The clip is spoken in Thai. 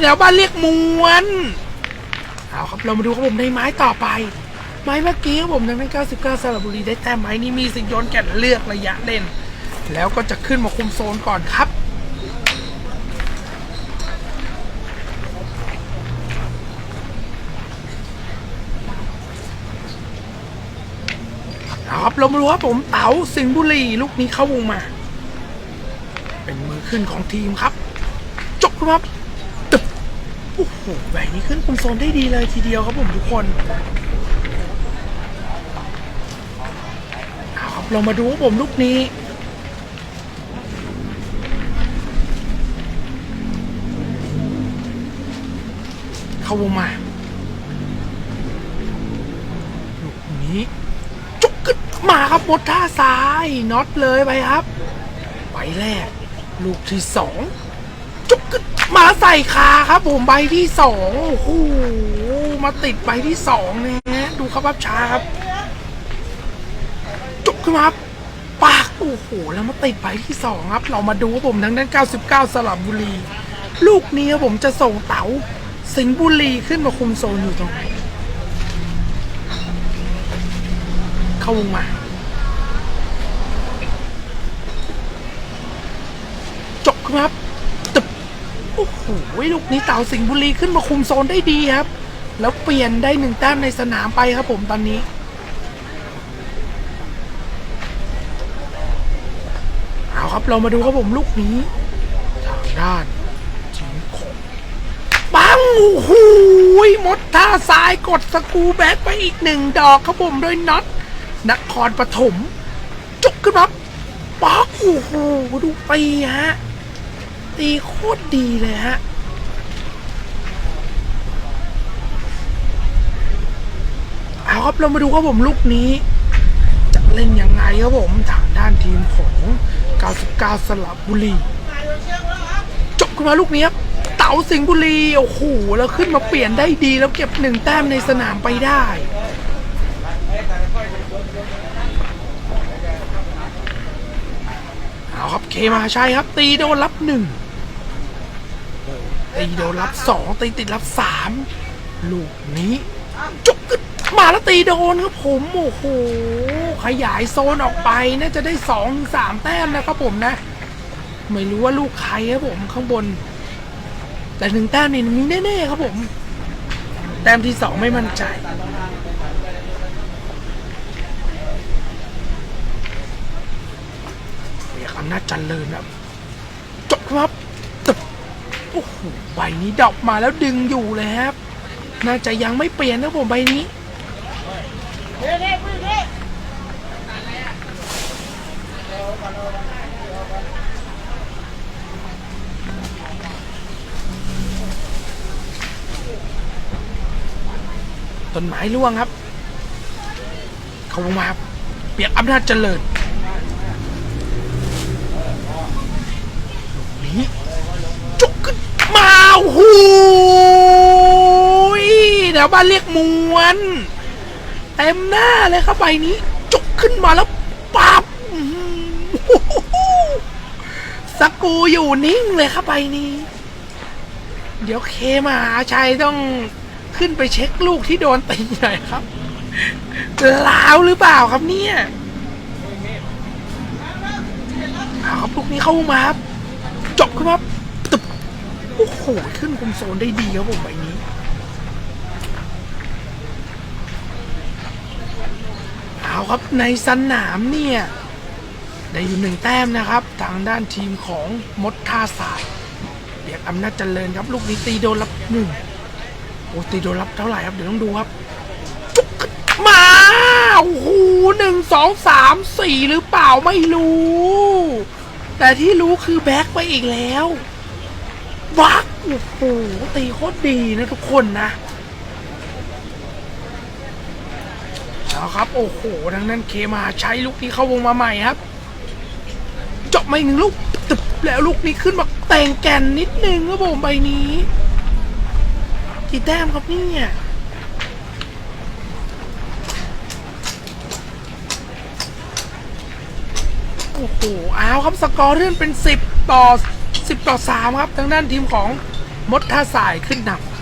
เดี๋ยวบ้านเรียกมวน เอาครับเรามาดูครับผมในไม้ต่อไป ไม้เมื่อกี้ครับผมทางด้าน99สระบุรีได้แต้มไม้นี้มีสิทธิ์โยนแก่นเลือกระยะเล่น แล้วก็จะขึ้นมาคุมโซนก่อนครับเอาครับเรามาดูครับผมเต๋าสิงห์บุรีลูกนี้เข้าวงมา เป็นมือขึ้นของทีมครับ จบครับตึบโอ้โหแหวนนี้ขึ้นคุมโซนได้ดีเลยทีเดียวครับผมทุกคนเอาครับเรามาดูครับผมลูกนี้เข้าวงมาลูกนี้จุกกึดมาครับหมดท่าซ้ายน็อตเลยไปครับใบแรก ลูกที่สองจุกกึดมาใส่คาครับผมใบที่สองโอ้โหมาติดใบที่สองนะฮะดูครับภาพช้าครับ จุกขึ้นมาปากโอ้โหแล้วมาติดใบที่สองครับ เรามาดูครับผมทั้งด้าน 99 สลับบุรี ลูกนี้ครับผมจะส่งเต๋าสิงห์บุรีขึ้นมาคุมโซนอยู่ตรงไหนเข้าวงมา จบ ครับตึบโอ้โหลูกนี้เต่าสิงห์บุรีขึ้นมาคุมโซนได้ดีครับ แล้วเปลี่ยนได้หนึ่งแต้มในสนามไปครับผมตอนนี้เอาครับเรามาดูครับผมลูกนี้ทางด้านทีมขงปังโอ้โหหมดท่าซ้ายกดสกูแบ็กไปอีกหนึ่งดอกครับผมโดยน็อตนครปฐมจุกขึ้นมาป๊อกโอ้โหดูตีฮะ ตีโคตรดีเลยฮะเอาครับเรามาดูครับผมลูกนี้ จะเล่นยังไงครับผมทางด้านทีมของ 99 สลับบุรีจบขึ้นมาลูกนี้ครับเต๋าสิงห์บุรีโอ้โหแล้วขึ้นมาเปลี่ยนได้ดีแล้วเก็บหนึ่งแต้มในสนามไปได้เอาครับเคมาใช่ครับตีโดนรับหนึ่ง ตีโดนรับสองตีติดรับสามลูกนี้ จุกกึดมาแล้วตีโดนครับผมโอ้โหขยายโซนออกไปน่าจะได้สองสามแต้มนะครับผมนะ ไม่รู้ว่าลูกใครครับผมข้างบน แต่หนึ่งแต้มนี่มีแน่ๆครับผม แต้มที่สองไม่มั่นใจเรียกอำนาจเจริญครับจบครับ โอ้โหใบนี้ดอกมาแล้วดึงอยู่เลยครับ น่าจะยังไม่เปลี่ยนนะผมใบนี้ต้นไม้ร่วงครับ เขามาครับเปียกอำนาจเจริญ นี้จุกขึ้นมา้ยเดี๋ยวบ้านเรียกมวน เต็มหน้าเลยครับใบนี้ จุกขึ้นมาแล้วปับสกูอยู่นิ่งเลยครับใบนี้ เดี๋ยวเคมหาชัยต้องขึ้นไปเช็คลูกที่โดนตีหน่อยครับลาวหรือเปล่าครับเนี่ยเอาครับลูกนี้เข้ามาครับจบครับ โอ้โห ขึ้นคุมโซนได้ดีครับผมใบนี้เอาครับในสนามเนี่ย ได้อยู่หนึ่งแต้มนะครับ ทางด้านทีมของมดท่าสายเบียกอำนาจเจริญครับลูกนี้ตีโดนรับหนึ่งโอ้ตีโดนรับเท่าไหร่ครับ เดี๋ยวต้องดูครับมาโอ้โหหนึ่งสองสามสี่หรือเปล่าไม่รู้ แต่ที่รู้คือแบ็คไปอีกแล้ว วักโอ้โหตีโคตรดีนะทุกคนนะเอาครับ โอ้โหดังนั้นเคมาใช้ลูกนี้เข้าวงมาใหม่ครับเจาะมาอีกหนึ่งลูกตึบแล้วลูกนี้ขึ้นมาแต่งแก่นนิดนึงครับผมใบนี้ กี่แต้มครับเนี่ยโอ้โหเอาครับสกอร์เลื่อนเป็น 10 ต่อ 10 ต่อ 3 ครับ ทางด้านทีมของมดท่าสายขึ้นนำ